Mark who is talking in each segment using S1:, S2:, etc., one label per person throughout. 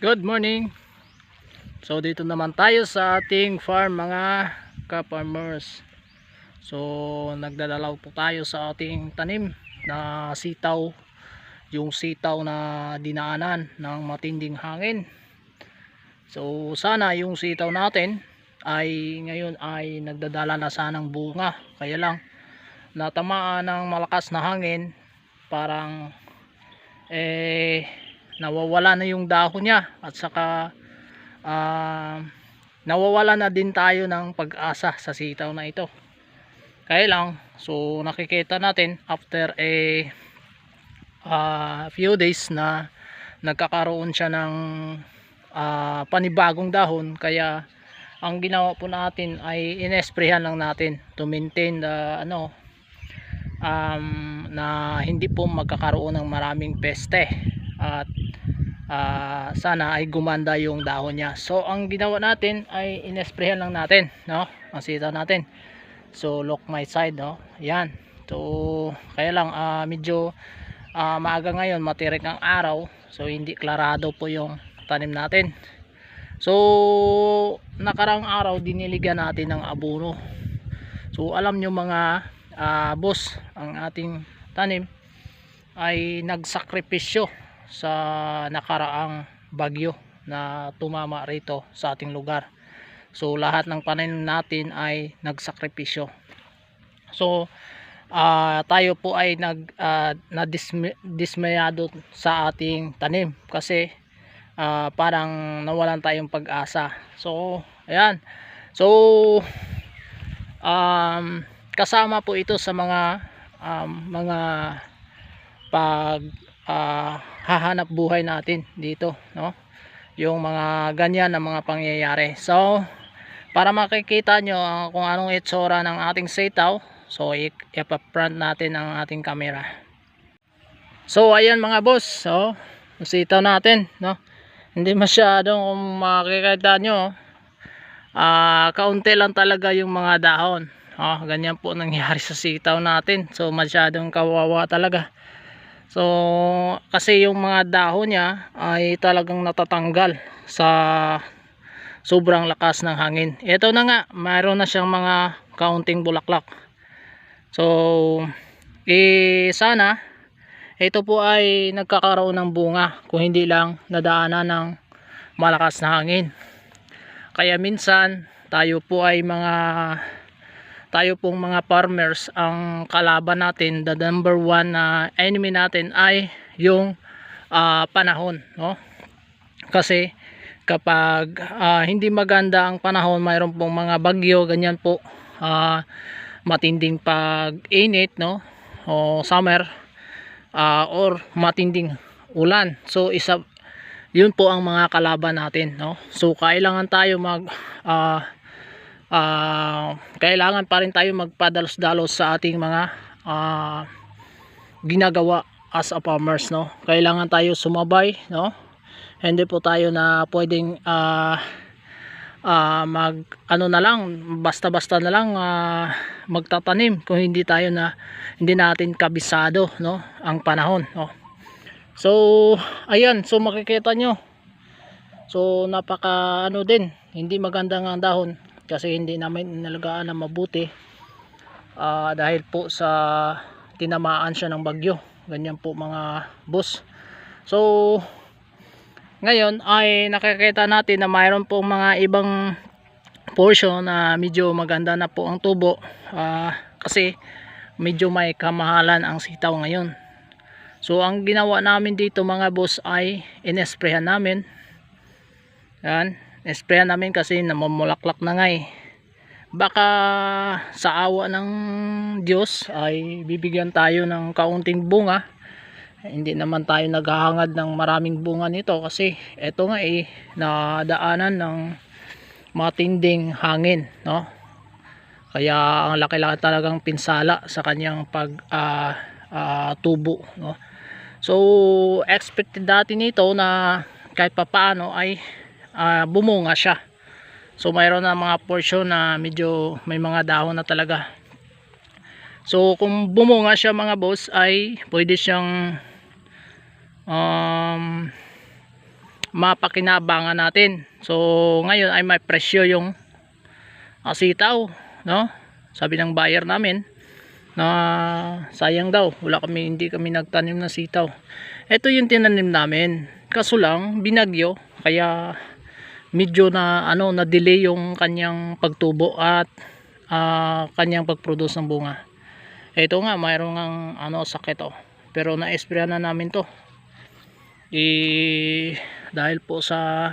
S1: Good morning. So dito naman tayo sa ating farm mga ka-farmers. So nagdadalaw po tayo sa ating tanim na sitaw. Yung sitaw na dinaanan ng matinding hangin. So sana yung sitaw natin ay ngayon ay nagdadala na sanang bunga. Kaya lang natamaan ng malakas na hangin parang eh nawawala na yung dahon niya. At saka ah, nawawala na din tayo ng pag-asa sa sitaw na ito. Kaya lang so nakikita natin after a ah, few days na nagkakaroon siya ng ah, panibagong dahon. Kaya ang ginawa po natin ay inesprehan lang natin to maintain the ano um, na hindi po magkakaroon ng maraming peste at ah, sana ay gumanda yung dahon niya. So ang ginawa natin ay inesprehan lang natin no? Ang sitaw natin. So look my side no? Yan. So kaya lang ah, medyo ah, maaga ngayon matirik ang araw. So hindi klarado po yung tanim natin. So nakarang araw diniligan natin ng abono. So alam nyo mga ah, boss ang ating tanim ay nagsakripisyo sa nakaraang bagyo na tumama rito sa ating lugar. So lahat ng pananim natin ay nagsakripisyo. So ah, tayo po ay nag ah, na dismayado sa ating tanim kasi ah, parang nawalan tayong pag-asa. So ayan. So um, kasama po ito sa mga um, mga pag ah, hahanap buhay natin dito no? Yung mga ganyan na mga pangyayari. So para makikita nyo ah, kung anong itsura ng ating sitaw so i- ipa-front natin ang ating camera. So ayan mga boss so sitaw natin no? Hindi masyadong kung makikita nyo ah kaunti lang talaga yung mga dahon oh, ganyan po nangyari sa sitaw natin. So masyadong kawawa talaga so kasi yung mga dahon niya ay talagang natatanggal sa sobrang lakas ng hangin. Ito na nga mayroon na siyang mga kaunting bulaklak. So eh sana ito po ay nagkakaroon ng bunga kung hindi lang nadaanan ng malakas na hangin. Kaya minsan tayo po ay mga tayo pong mga farmers ang kalaban natin the number one na enemy natin ay yung ah, panahon no? Kasi kapag ah, hindi maganda ang panahon mayroon pong mga bagyo ganyan po ah, matinding pag-init no? O summer ah, or matinding ulan. So isa yun po ang mga kalaban natin no? So kailangan tayo mag ah, ah, kailangan pa rin tayo magpadalos-dalos sa ating mga ah, ginagawa as a farmers no? Kailangan tayo sumabay no? Hindi po tayo na pwedeng ah, ah, mag ano na lang basta-basta na lang ah, magtatanim kung hindi tayo na hindi natin kabisado no? Ang panahon no? So ayan so makikita nyo. So napaka ano din hindi maganda ang dahon kasi hindi namin inalagaan na mabuti. Ah, dahil po sa tinamaan siya ng bagyo. Ganyan po mga boss. So ngayon ay nakikita natin na mayroon pong mga ibang portion na medyo maganda na po ang tubo. Ah, kasi medyo may kamahalan ang sitaw ngayon. So ang ginawa namin dito mga boss ay inesprehan namin. Yan inesprehan namin kasi namumulaklak na nga eh. Baka sa awa ng Diyos ay bibigyan tayo ng kaunting bunga. Hindi naman tayo naghahangad ng maraming bunga nito kasi eto nga eh nadaanan ng matinding hangin no? Kaya ang laki-laki talagang pinsala sa kanyang pag ah, ah, tubo no? So expected dati nito na kahit papaano ay ah, bumunga siya so mayroon na mga portion na medyo may mga dahon na talaga so kung bumunga siya mga boss ay pwede siyang um, mapakinabangan natin. So ngayon ay may presyo yung uh, sitaw, no? Sabi ng buyer namin na sayang daw, wala kami hindi kami nagtanim ng sitaw. Ito yung tinanim namin. Kaso lang binagyo kaya medyo na ano na delay yung kanyang pagtubo at uh, kanyang pagproduce ng bunga. Ito nga mayroong ang ano sakit oh. Pero na-spray na namin to. Eh dahil po sa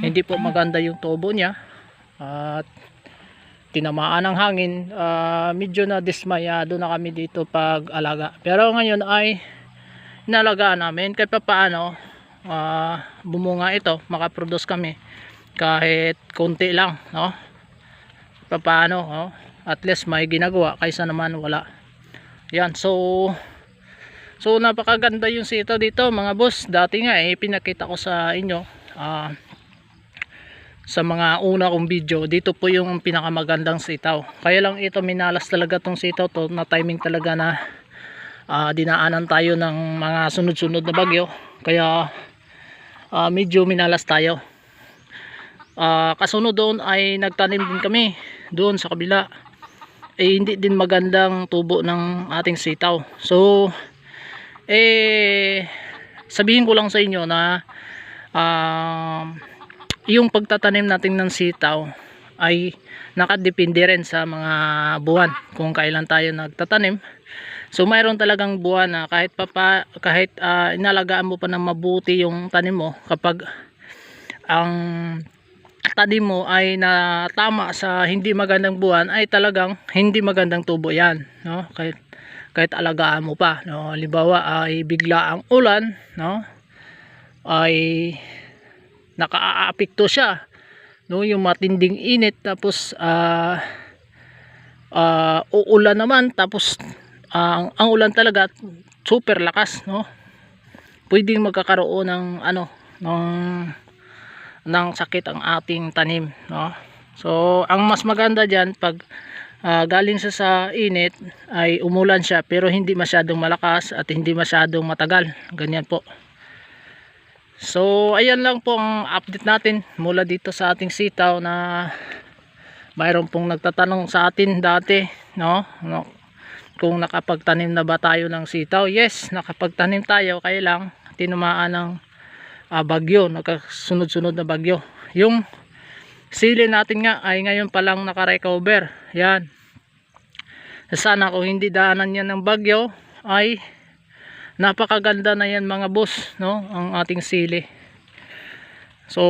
S1: hindi po maganda yung tubo niya at tinamaan ng hangin uh, medyo na dismayado na kami dito pag alaga pero ngayon ay inalagaan namin kahit pa paano uh, bumunga ito. Makaproduce kami. Kahit konti lang no? Paano no? at least may ginagawa kaysa naman wala. Yan so so napakaganda yung sito dito mga boss. Dati nga eh pinakita ko sa inyo uh, sa mga una kong video dito po yung pinakamagandang sitaw. Kaya lang ito minalas talaga tong sitaw to. Na timing talaga na uh, dinaanan tayo ng mga sunod-sunod na bagyo. Kaya uh, medyo minalas tayo. Uh, kasunod doon ay nagtanim din kami doon sa kabila. Eh hindi din magandang tubo ng ating sitaw. So eh sabihin ko lang sa inyo na uh, yung pagtatanim natin ng sitaw ay nakadepende rin sa mga buwan kung kailan tayo nagtatanim so mayroon talagang buwan na kahit papa kahit uh, inalagaan mo pa ng mabuti yung tanim mo kapag ang tanim mo ay na tama sa hindi magandang buwan ay talagang hindi magandang tubo yan no? Kahit kahit alagaan mo pa no? Halimbawa ay bigla ang ulan no? Ay nakaaapekto siya no? Yung matinding init tapos uh, uh, uulan naman tapos uh, ang ulan talaga super lakas no? Pwedeng magkakaroon ng ano ng ng sakit ang ating tanim no? So ang mas maganda diyan pag uh, galing sa sa init ay umulan siya pero hindi masyadong malakas at hindi masyadong matagal. Ganyan po. So ayan lang po ang update natin mula dito sa ating sitaw na mayroon pong nagtatanong sa atin dati no, no kung nakapagtanim na ba tayo ng sitaw? Yes nakapagtanim tayo. Kaya lang tinumaan ng uh, bagyo nakasunod-sunod na bagyo. Yung sili natin nga ay ngayon pa lang nakarecover. Yan. Sana kung hindi daanan yan ng bagyo ay napakaganda na yan mga boss no? Ang ating sili. So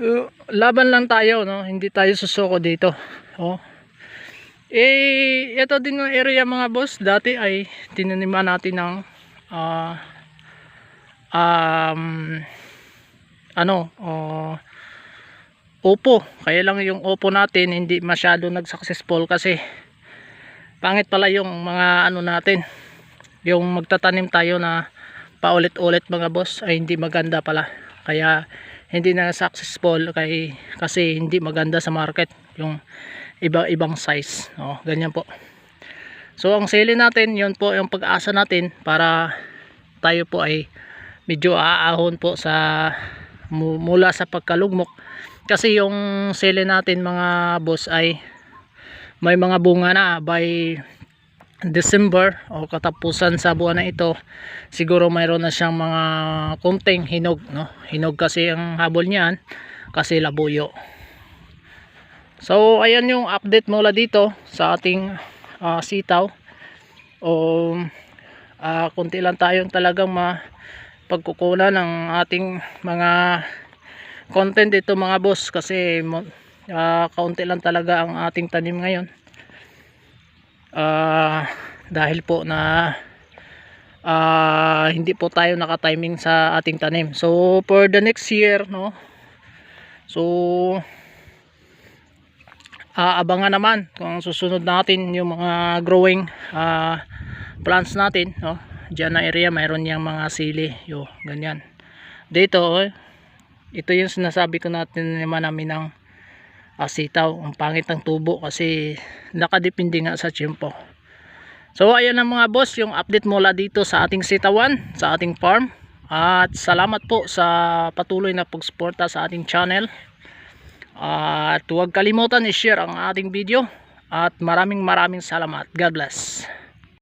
S1: uh, laban lang tayo no? Hindi tayo susuko dito. Oh eh ito din ang area mga boss. Dati ay tinaniman natin ng uh, um, ano uh, opo kaya lang yung opo natin hindi masyado nag successful kasi pangit pala yung mga ano natin. Yung magtatanim tayo na paulit-ulit mga boss ay hindi maganda pala. Kaya hindi na successful kay, kasi hindi maganda sa market yung iba-ibang size. No, ganyan po. So ang sili natin yun po yung pag-asa natin para tayo po ay medyo aahon po sa mula sa pagkalugmok. Kasi yung sili natin mga boss ay may mga bunga na by December o katapusan sa buwan na ito siguro mayroon na siyang mga kunting hinog no? hinog kasi ang habol niyan kasi labuyo so ayan yung update mula dito sa ating uh, sitaw. O uh, kunti lang tayong talagang ma pagkukunan ng ating mga content dito mga boss kasi uh, kaunti lang talaga ang ating tanim ngayon. Uh, dahil po na uh, hindi po tayo naka-timing sa ating tanim. So for the next year no? So uh, abangan naman kung susunod natin yung mga growing uh, plants natin no? Dyan na area mayroon niyang mga sili yo ganyan. Dito oh, ito yung sinasabi ko natin naman namin ng asitaw ang pangit ng tubo kasi nakadepende nga sa tiyempo. So ayan na mga boss yung update mula dito sa ating sitawan sa ating farm. At salamat po sa patuloy na pagsuporta sa ating channel. At huwag kalimutan i-share ang ating video. At maraming maraming salamat. God bless.